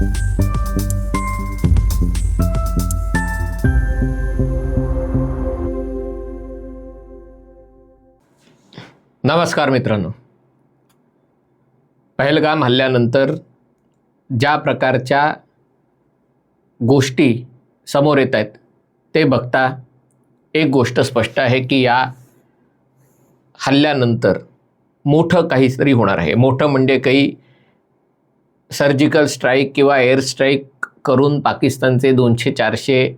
नमस्कार मित्रांनो. पहलगाम हल्ल्यानंतर ज्या प्रकारच्या गोष्टी समोर येत आहेत ते बघता एक गोष्ट स्पष्ट आहे की या हल्ल्यानंतर मोठं काहीतरी होणार आहे. मोठं म्हणजे काही सर्जिकल स्ट्राईक किंवा एअर स्ट्राईक करून पाकिस्तानचे दोनशे चारशे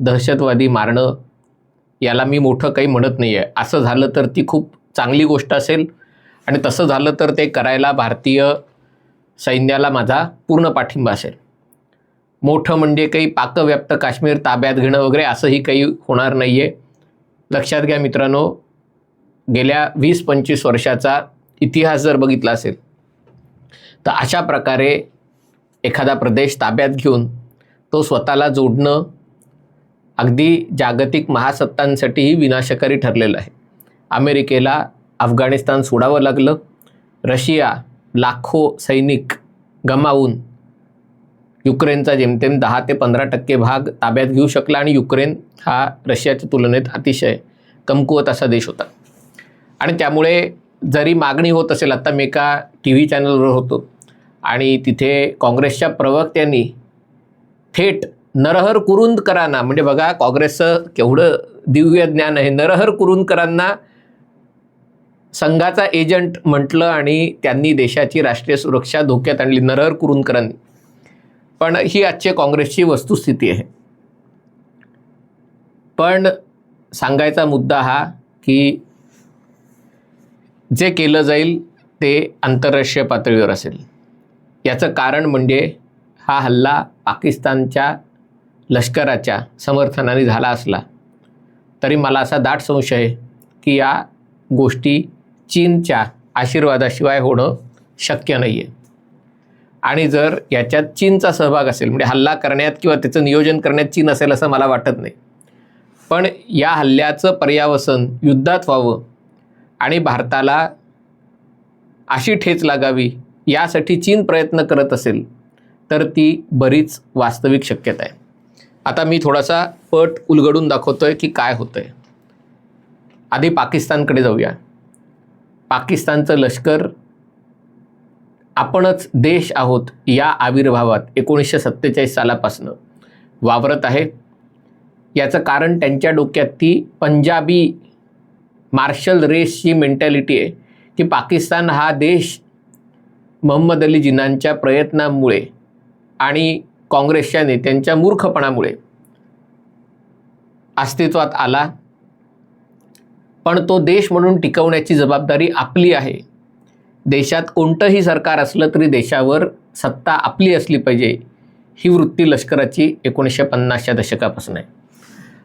दहशतवादी मारणं याला मी मोठं काही म्हणत नाही आहे असं झालं तर ती खूप चांगली गोष्ट असेल आणि तसं झालं तर ते करायला भारतीय सैन्याला माझा पूर्ण पाठिंबा असेल. मोठं म्हणजे काही पाकव्याप्त काश्मीर ताब्यात घेणं वगैरे असंही काही होणार नाही आहे लक्षात घ्या मित्रांनो गेल्या वीस पंचवीस वर्षाचा इतिहास जर बघितला असेल तर अशा प्रकारे एखादा प्रदेश ताब्यात घेऊन तो स्वतःला जोडणं अगदी जागतिक महासत्तांसाठीही विनाशकारी ठरलेलं आहे. अमेरिकेला अफगाणिस्तान सोडावं लागलं. रशिया लाखो सैनिक गमावून युक्रेनचा जेमतेम दहा ते पंधरा टक्के भाग ताब्यात घेऊ शकला आणि युक्रेन हा रशियाच्या तुलनेत अतिशय कमकुवत असा देश होता. आणि त्यामुळे जरी मागणी होत असेल आता मी एका टी व्ही चॅनलवर होतो. आणि तिथे काँग्रेसच्या प्रवक्त्यांनी थेट नरहर कुरुंदकरांना म्हणजे बघा काँग्रेसचं केवढं दिव्य ज्ञान आहे नरहर कुरुंदकरांना संघाचा एजंट म्हटलं आणि त्यांनी देशाची राष्ट्रीय सुरक्षा धोक्यात आणली नरहर कुरुंदकरांनी. पण ही आजची काँग्रेसची वस्तुस्थिती आहे. पण सांगायचा मुद्दा हा की जे केलं जाईल ते आंतरराष्ट्रीय पातळीवर असेल. याचं कारण म्हणजे हा हल्ला पाकिस्तानच्या लष्कराच्या समर्थनाने झाला असला. तरी मला असा दाट संशय आहे की या गोष्टी चीनच्या आशीर्वादाशिवाय होणं शक्य नाही आहे आणि जर याच्यात चीनचा सहभाग असेल म्हणजे हल्ला करण्यात किंवा त्याचं नियोजन करण्यात चीन असेल असं मला वाटत नाही. पण या हल्ल्याचं पर्यावसन युद्धात व्हावं आणि भारताला अशी ठेच लागावी यासाठी चीन प्रयत्न करत असेल तर ती बरीच वास्तविक शक्यता आहे. आता मी थोडासा पट उलगडून दाखवतो आहे की काय होतं आहे आधी पाकिस्तानकडे जाऊया. पाकिस्तानचं लष्कर आपणच देश आहोत या आविर्भावात एकोणीसशे सत्तेचाळीस सालापासनं वावरत आहे. याचं कारण त्यांच्या डोक्यात ती पंजाबी मार्शल रेसची मेंटॅलिटी आहे की पाकिस्तान हा देश मोहम्मद अली जिनांच्या प्रयत्नांमुळे आणि काँग्रेसच्या नेत्यांच्या मूर्खपणामुळे अस्तित्वात आला. पण तो देश म्हणून टिकवण्याची जबाबदारी आपली आहे. देशात कोणतंही सरकार असलं तरी देशावर सत्ता आपली असली पाहिजे ही वृत्ती लष्कराची एकोणीसशे पन्नासच्या दशकापासून आहे.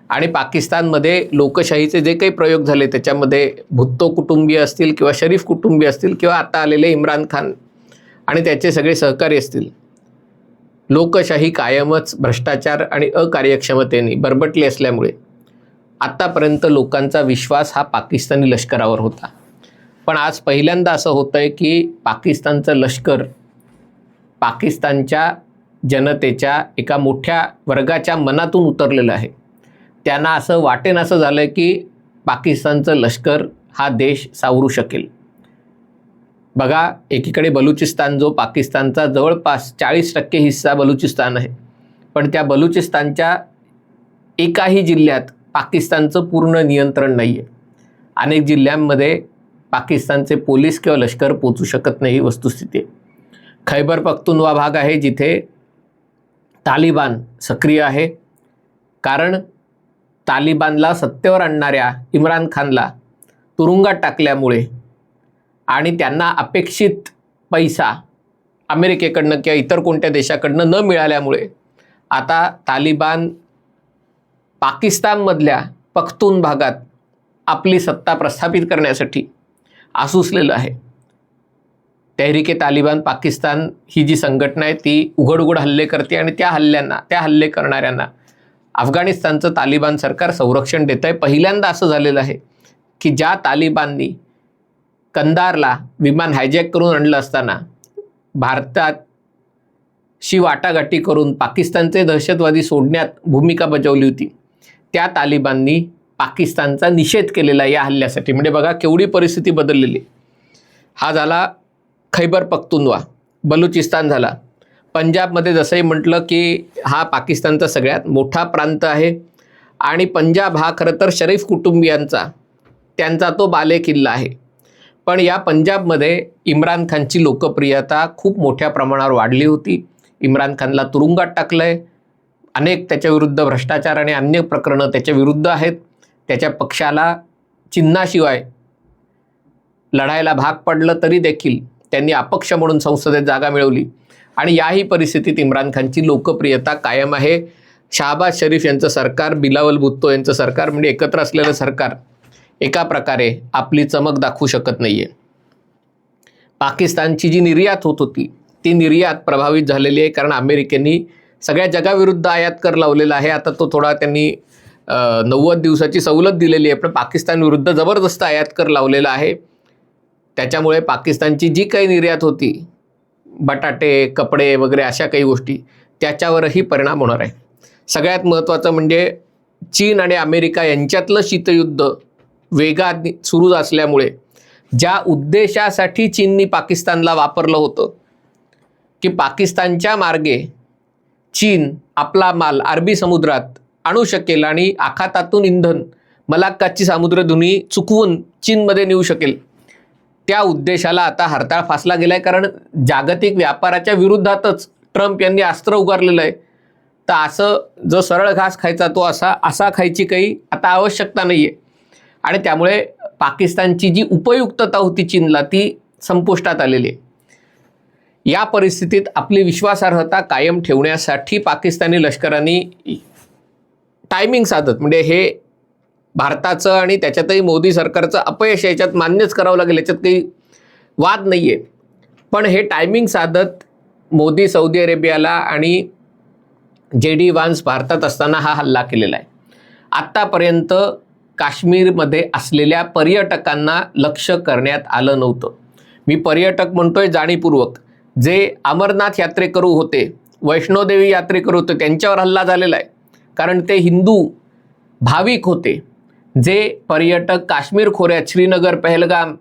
आणि पाकिस्तानमध्ये लोकशाहीचे जे काही प्रयोग झाले त्याच्यामध्ये भुत्तो कुटुंबीय असतील किंवा शरीफ कुटुंबीय असतील किंवा आता आलेले इम्रान खान आणि त्याचे सगळे सहकारी असतील. लोकशाही कायमच भ्रष्टाचार आणि अकार्यक्षमतेने बरबटली असल्यामुळे आत्तापर्यंत लोकांचा विश्वास हा पाकिस्तानी लष्करावर होता. पण आज पहिल्यांदा असं होतं आहे की पाकिस्तानचं लष्कर पाकिस्तानच्या जनतेच्या एका मोठ्या वर्गाच्या मनातून उतरलेलं आहे. त्यांना असं वाटेन असं झालं आहे की पाकिस्तानचं लष्कर हा देश सावरू शकेल. बघा एकीकडे बलुचिस्तान जो पाकिस्तानचा जवळपास चाळीस टक्के हिस्सा बलुचिस्तान आहे. पण त्या बलुचिस्तानच्या एकाही जिल्ह्यात पाकिस्तानचं पूर्ण नियंत्रण नाही आहे अनेक जिल्ह्यांमध्ये पाकिस्तानचे पोलीस किंवा लष्कर पोचू शकत नाही ही वस्तुस्थिती आहे. खैबर पख्तुनवा भाग आहे जिथे तालिबान सक्रिय आहे. कारण तालिबानला सत्तेवर आणणाऱ्या इम्रान खानला तुरुंगात टाकल्यामुळे आणि त्यांना अपेक्षित पैसा अमेरिकेकडनं किंवा इतर कोणत्या देशाकडनं न मिळाल्यामुळे आता तालिबान पाकिस्तानमधल्या पख्तून भागात आपली सत्ता प्रस्थापित करण्यासाठी आसुसलेलं आहे. तहरीके तालिबान पाकिस्तान ही जी संघटना आहे ती उघड उघड हल्ले करते आणि त्या हल्ल्यांना त्या हल्ले करणाऱ्यांना अफगाणिस्तानचं तालिबान सरकार संरक्षण देत आहे पहिल्यांदा असं झालेलं आहे की ज्या तालिबाननी कंदारला विमान हायजॅक करून आणलं असताना भारतात शी वाटाघाटी करून पाकिस्तानचे दहशतवादी सोडण्यात भूमिका बजावली होती. त्या तालिबाननी पाकिस्तानचा निषेध केलेला या हल्ल्यासाठी. म्हणजे बघा केवढी परिस्थिती बदललेली. हा झाला खैबर पख्तुनवा. बलुचिस्तान झाला. पंजाबमध्ये जसंही म्हटलं की हा पाकिस्तानचा सगळ्यात मोठा प्रांत आहे. आणि पंजाब हा खरं तर शरीफ कुटुंबियांचा त्यांचा तो बालेकिल्ला आहे. पण या पंजाबमध्ये इम्रान खानची लोकप्रियता खूप मोठ्या प्रमाणावर वाढली होती. इम्रान खानला तुरुंगात टाकलं आहे अनेक त्याच्याविरुद्ध भ्रष्टाचार आणि अन्य प्रकरणं त्याच्या विरुद्ध आहेत. त्याच्या पक्षाला चिन्हाशिवाय लढायला भाग पडलं तरी देखील त्यांनी अपक्ष म्हणून संसदेत जागा मिळवली. आणि याही परिस्थितीत इम्रान खानची लोकप्रियता कायम आहे. शहाबाज शरीफ यांचं सरकार बिलावल भुत्तो यांचं सरकार म्हणजे एकत्र असलेलं सरकार एका प्रकारे आपली चमक दाखवू शकत नाही आहे पाकिस्तानची जी निर्यात होत होती ती निर्यात प्रभावित झालेली आहे कारण अमेरिकेने सगळ्या जगाविरुद्ध आयात कर लावलेला आहे. आता तो थोडा त्यांनी नव्वद दिवसाची सवलत दिलेली आहे पण पाकिस्तान विरुद्ध जबरदस्त आयात कर लावलेला आहे. त्याच्यामुळे पाकिस्तानची जी काही निर्यात होती बटाटे कपडे वगैरे अशा काही गोष्टी त्याच्यावरही परिणाम होणार आहे. सगळ्यात महत्त्वाचं म्हणजे चीन आणि अमेरिका यांच्यातलं शीतयुद्ध वेगात सुरू असल्यामुळे ज्या उद्देशासाठी चीननी पाकिस्तानला वापरलं होतं की पाकिस्तानच्या मार्गे चीन आपला माल अरबी समुद्रात आणू शकेल आणि आखातातून इंधन मलाक्काची सामुद्रधुनी चुकवून चीनमध्ये नेऊ शकेल. त्या उद्देशाला आता हरताळ फासला गेला आहे कारण जागतिक व्यापाराच्या विरुद्धातच ट्रम्प यांनी अस्त्र उगारलेलं आहे. तर असं जो सरळ घास खायचा तो असा असा खायची काही आता आवश्यकता नाही आहे आणि त्यामुळे पाकिस्तानची जी उपयुक्तता होती चीनला ती संपुष्टात आलेली आहे. या परिस्थितीत आपली विश्वासार्हता कायम ठेवण्यासाठी पाकिस्तानी लष्करांनी टायमिंग साधत म्हणजे हे भारताचं आणि त्याच्यातही मोदी सरकारचं अपयश याच्यात मान्यच करावं लागेल याच्यात काही वाद नाही आहे पण हे टायमिंग साधत मोदी सौदी अरेबियाला आणि जे डी वान्स भारतात असताना हा हल्ला केलेला आहे. आत्तापर्यंत काश्मीरमध्ये असलेल्या पर्यटकांना लक्ष करण्यात आलं नव्हतं. मी पर्यटक म्हणतोय जाणीवपूर्वक. जे अमरनाथ यात्रेकरू होते वैष्णोदेवी यात्रेकरू होते त्यांच्यावर हल्ला झालेला आहे. कारण ते हिंदू भाविक होते. जे पर्यटक काश्मीर खोऱ्यात श्रीनगर पहलगाम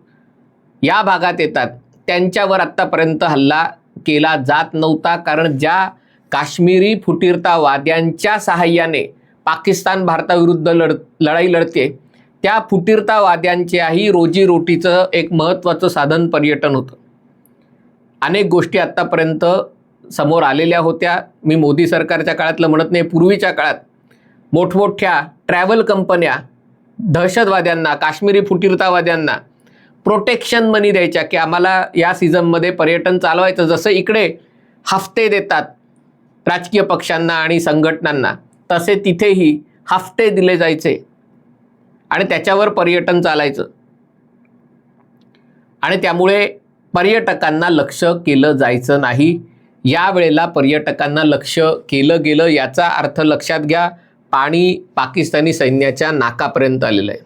या भागात येतात त्यांच्यावर आत्तापर्यंत हल्ला केला जात नव्हता. कारण ज्या काश्मीरी फुटीरतावाद्यांच्या सहाय्याने पाकिस्तान भारताविरुद्ध लढ लढाई लढते. त्या फुटीरतावाद्यांच्याही रोजीरोटीचं एक महत्त्वाचं साधन पर्यटन होतं. अनेक गोष्टी आत्तापर्यंत समोर आलेल्या होत्या. मी मोदी सरकारच्या काळातलं म्हणत नाही पूर्वीच्या काळात. मोठमोठ्या ट्रॅव्हल कंपन्या दहशतवाद्यांना काश्मीरी फुटीरतावाद्यांना प्रोटेक्शन मनी द्यायच्या की आम्हाला या सीझनमध्ये पर्यटन चालवायचं. जसं इकडे हफ्ते देतात राजकीय पक्षांना आणि संघटनांना. तसे तिथेही हफ्ते दिले जायचे आणि त्याच्यावर पर्यटन चालायचं. आणि त्यामुळे पर्यटकांना लक्ष केलं जायचं नाही. यावेळेला पर्यटकांना लक्ष केलं गेलं याचा अर्थ लक्षात घ्या पाणी पाकिस्तानी सैन्याच्या नाकापर्यंत आलेलं आहे.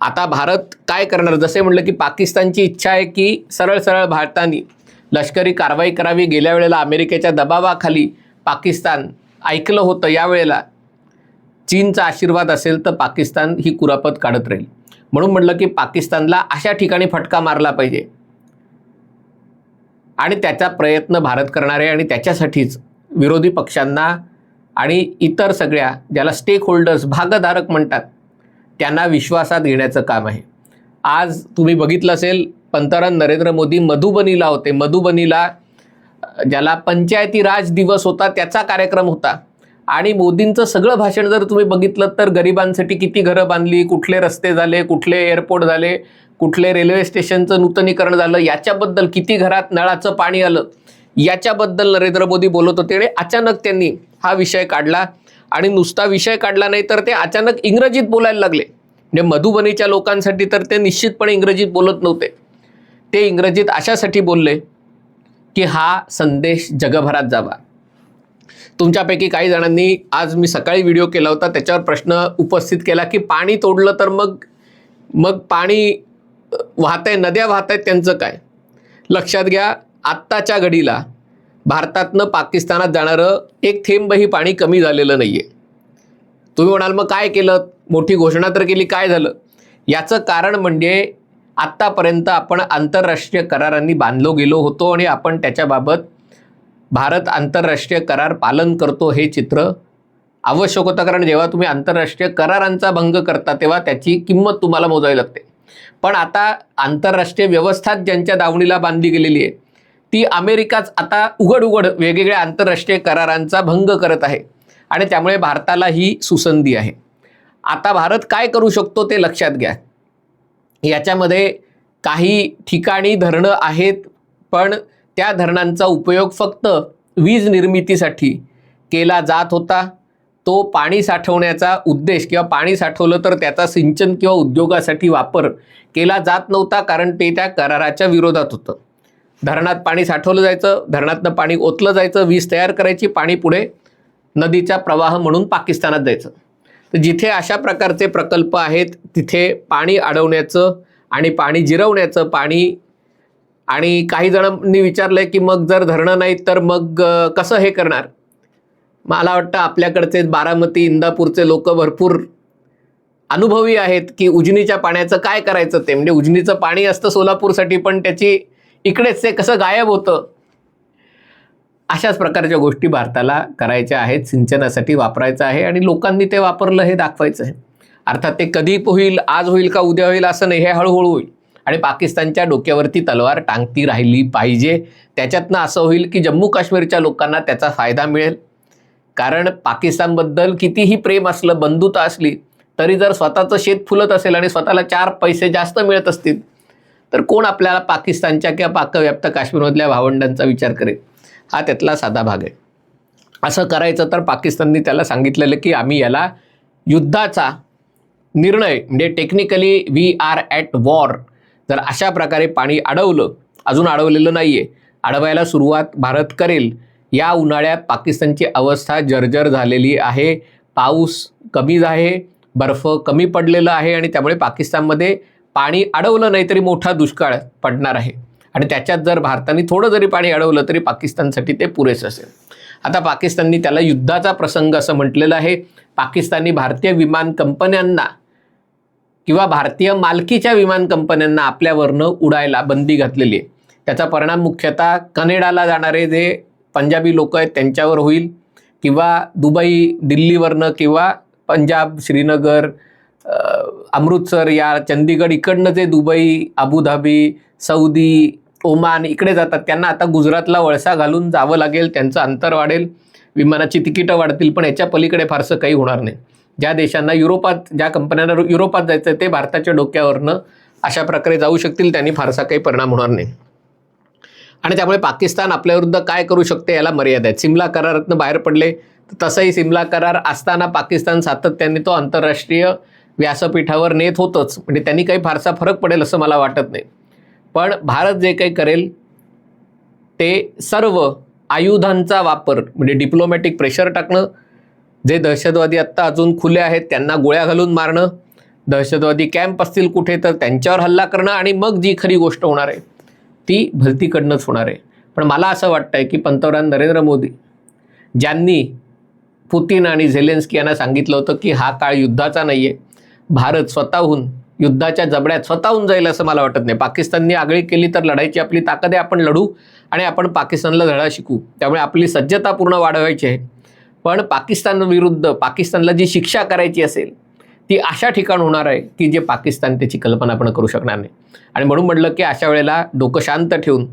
आता भारत काय करणार? जसे म्हटलं की पाकिस्तानची इच्छा आहे की सरळ सरळ भारताने लष्करी कारवाई करावी. गेल्या वेळेला अमेरिकेच्या दबावाखाली पाकिस्तान ऐकलं होतं. यावेळेला चीनचा आशीर्वाद असेल तर पाकिस्तान ही कुरापत काढत राहील. म्हणून म्हटलं की पाकिस्तानला अशा ठिकाणी फटका मारला पाहिजे. आणि त्याचा प्रयत्न भारत करणार आहे आणि त्याच्यासाठीच विरोधी पक्षांना आणि इतर सगळ्या ज्याला स्टेक होल्डर्स भागधारक म्हणतात त्यांना विश्वासात घेण्याचं काम आहे. आज तुम्ही बघितलं असेल पंतप्रधान नरेंद्र मोदी मधुबनीला होते. मधुबनीला ज्याला पंचायती राज दिवस होता त्याचा कार्यक्रम होता. आणि मोदींचं सगळं भाषण जर तुम्ही बघितलं तर गरिबांसाठी किती घरं बांधली कुठले रस्ते झाले कुठले एअरपोर्ट झाले कुठले रेल्वे स्टेशनचं नूतनीकरण झालं याच्याबद्दल किती घरात नळाचं पाणी आलं याच्याबद्दल नरेंद्र मोदी बोलत होते आणि अचानक त्यांनी हा विषय काढला. आणि नुसता विषय काढला नाही तर ते अचानक इंग्रजीत बोलायला लागले. म्हणजे मधुबनीच्या लोकांसाठी तर ते निश्चितपणे इंग्रजीत बोलत नव्हते. ते इंग्रजीत अशासाठी बोलले की हा संदेश जगभरात जावा. तुमच्यापैकी काही जणांनी आज मी सकाळी व्हिडिओ केला होता त्याच्यावर प्रश्न उपस्थित केला की पाणी तोडलं तर मग मग पाणी वाहत आहे नद्या वाहत आहेत त्यांचं काय? लक्षात घ्या आत्ताच्या घडीला भारतातनं पाकिस्तानात जाणारं एक थेंबही पाणी कमी झालेलं नाही आहे तुम्ही म्हणाल मग काय केलं? मोठी घोषणा तर केली काय झालं? याचं कारण म्हणजे आत्तापर्यंत आपण आंतरराष्ट्रीय करारांनी बांधलो गेलो होतो आणि आपण त्याच्याबाबत भारत आंतरराष्ट्रीय करार पालन करतो हे चित्र आवश्यक होतं. कारण जेव्हा तुम्ही आंतरराष्ट्रीय करारांचा भंग करता तेव्हा त्याची किंमत तुम्हाला मोजावी लागते. पण आता आंतरराष्ट्रीय व्यवस्थाच ज्यांच्या दावणीला बांधली गेलेली आहे ती अमेरिकाच आता उघड उघड वेगवेगळ्या आंतरराष्ट्रीय करारांचा भंग करत आहे आणि त्यामुळे भारताला ही सुसंधी आहे. आता भारत काय करू शकतो ते लक्षात घ्या. याच्यामध्ये काही ठिकाणी धरणं आहेत पण त्या धरणांचा उपयोग फक्त वीज निर्मितीसाठी केला जात होता. तो पाणी साठवण्याचा उद्देश किंवा पाणी साठवलं तर त्याचा सिंचन किंवा उद्योगासाठी वापर केला जात नव्हता कारण ते त्या कराराच्या विरोधात होतं. धरणात पाणी साठवलं जायचं धरणातनं पाणी ओतलं जायचं वीज तयार करायची पाणी पुढे नदीचा प्रवाह म्हणून पाकिस्तानात जायचं. तर जिथे अशा प्रकारचे प्रकल्प आहेत तिथे पाणी अडवण्याचं आणि पाणी जिरवण्याचं पाणी आणि काही जणांनी विचारलंय की मग जर धरणं नाहीत तर मग कसं हे करणार? मला वाटतं आपल्याकडचे बारामती इंदापूरचे लोक भरपूर अनुभवी आहेत की उजनीच्या पाण्याचं काय करायचं ते. म्हणजे उजनीचं पाणी असतं सोलापूरसाठी पण त्याची इकडेच ते कसं गायब होतं? अशाच प्रकारच्या गोष्टी भारताला करायच्या आहेत सिंचनासाठी वापरायचं आहे आणि लोकांनी ते वापरलं हे दाखवायचं आहे. अर्थात ते कधी होईल आज होईल का उद्या होईल असं नाही हे हळूहळू होईल. आणि पाकिस्तानच्या डोक्यावरती तलवार टांगती राहिली पाहिजे. त्याच्यातनं असं होईल की जम्मू काश्मीरच्या लोकांना त्याचा फायदा मिळेल. कारण पाकिस्तानबद्दल कितीही प्रेम असलं बंधुता असली तरी जर स्वतःचं शेत फुलत असेल आणि स्वतःला चार पैसे जास्त मिळत असतील तर कोण आपल्याला पाकिस्तानच्या किंवा पाकव्याप्त काश्मीरमधल्या भावंडांचा विचार करेल? हा त्यातला साधा भाग आहे. असं करायचं तर पाकिस्तानने त्याला सांगितलेलं की आम्ही याला युद्धाचा निर्णय म्हणजे technically we are at war जर अशा प्रकारे पाणी अडवलं. अजून अडवलेलं नाही आहे अडवायला सुरुवात भारत करेल. या उन्हाळ्यात पाकिस्तानची अवस्था जर्जर झालेली आहे. पाऊस कमी आहे. बर्फ कमी पडलेलं आहे आणि त्यामुळे पाकिस्तानमध्ये पाणी अडवलं नाही तरी मोठा दुष्काळ पडणार आहे. आणि त्याच्यात जर भारताने थोडं जरी पाणी अडवलं तरी पाकिस्तानसाठी ते पुरेसं असेल. आता पाकिस्ताननी त्याला युद्धाचा प्रसंग असं म्हटलेलं आहे. पाकिस्तानी भारतीय विमान कंपन्यांना किंवा भारतीय मालकीच्या विमान कंपन्यांना आपल्यावरनं उडायला बंदी घातलेली आहे. त्याचा परिणाम मुख्यतः कनेडाला जाणारे जे पंजाबी लोक आहेत त्यांच्यावर होईल किंवा दुबई दिल्लीवरनं किंवा पंजाब श्रीनगर अमृतसर या चंदीगड इकडनं जे दुबई अबुधाबी सौदी ओमान इकडे जातात त्यांना आता गुजरातला वळसा घालून जावं लागेल त्यांचं अंतर वाढेल विमानाची तिकीटं वाढतील पण याच्या पलीकडे फारसं काही होणार नाही. ज्या देशांना युरोपात ज्या कंपन्यांना युरोपात जायचं आहे ते भारताच्या डोक्यावरनं अशा प्रकारे जाऊ शकतील त्यांनी फारसा काही परिणाम होणार नाही. आणि त्यामुळे पाकिस्तान आपल्याविरुद्ध काय करू शकते याला मर्यादा आहेत. सिमला करारातनं बाहेर पडले तर तसंही सिमला करार असताना पाकिस्तान सातत्याने तो आंतरराष्ट्रीय व्यासपीठावर नेत होतंच. म्हणजे त्यांनी काही फारसा फरक पडेल असं मला वाटत नाही. पण भारत जे काही करेल ते सर्व आयुधांचा वापर म्हणजे डिप्लोमॅटिक प्रेशर टाकणं जे दहशतवादी आत्ता अजून खुले आहेत त्यांना गोळ्या घालून मारणं. दहशतवादी कॅम्प असतील कुठे तर त्यांच्यावर हल्ला करणं आणि मग जी खरी गोष्ट होणार आहे ती भलतीकडनंच होणार आहे. पण मला असं वाटतं आहे की पंतप्रधान नरेंद्र मोदी ज्यांनी पुतीन आणि झेलेन्स्की यांना सांगितलं होतं की हा काळ युद्धाचा नाही आहे भारत स्वतःहून युद्धाच्या जबड्यात स्वतःहून जाईल असं मला वाटत नाही. पाकिस्ताननी आगळी केली तर लढायची आपली ताकद आहे आपण लढू आणि आपण पाकिस्तानला धडा शिकू. त्यामुळे आपली सज्जता पूर्ण वाढवायची आहे. पण पाकिस्तान विरुद्ध पाकिस्तानला जी शिक्षा करायची असेल ती अशा ठिकाण होणार आहे की जे पाकिस्तान त्याची कल्पना पण करू शकणार नाही. आणि म्हणून म्हटलं की अशा वेळेला डोकं शांत ठेवून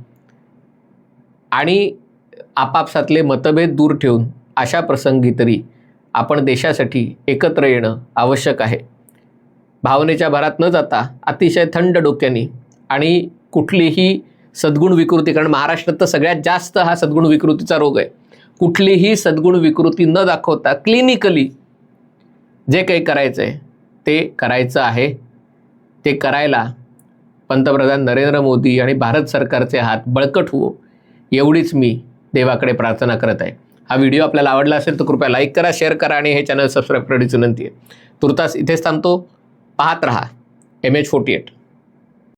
आणि आपापसातले मतभेद दूर ठेवून अशा प्रसंगी तरी आपण देशासाठी एकत्र येणं आवश्यक आहे. भावनेच्या भरात न जाता अतिशय थंड डोक्याने आणि कुठलीही सद्गुण विकृती कारण महाराष्ट्रात तर सगळ्यात जास्त हा सद्गुण विकृतीचा रोग आहे. कुठलीही सद्गुण विकृती न दाखवता क्लिनिकली जे काही करायचं आहे ते करायचं आहे. ते करायला पंतप्रधान नरेंद्र मोदी आणि भारत सरकारचे हात बळकट हो एवढीच मी देवाकडे प्रार्थना करत आहे. हा व्हिडिओ आपल्याला आवडला असेल तर कृपया लाईक करा शेअर करा आणि हे चॅनल सबस्क्राईब करण्याची विनंती आहे. तुर्तास इथेच थांबतो. पाहत रहा. M H forty eight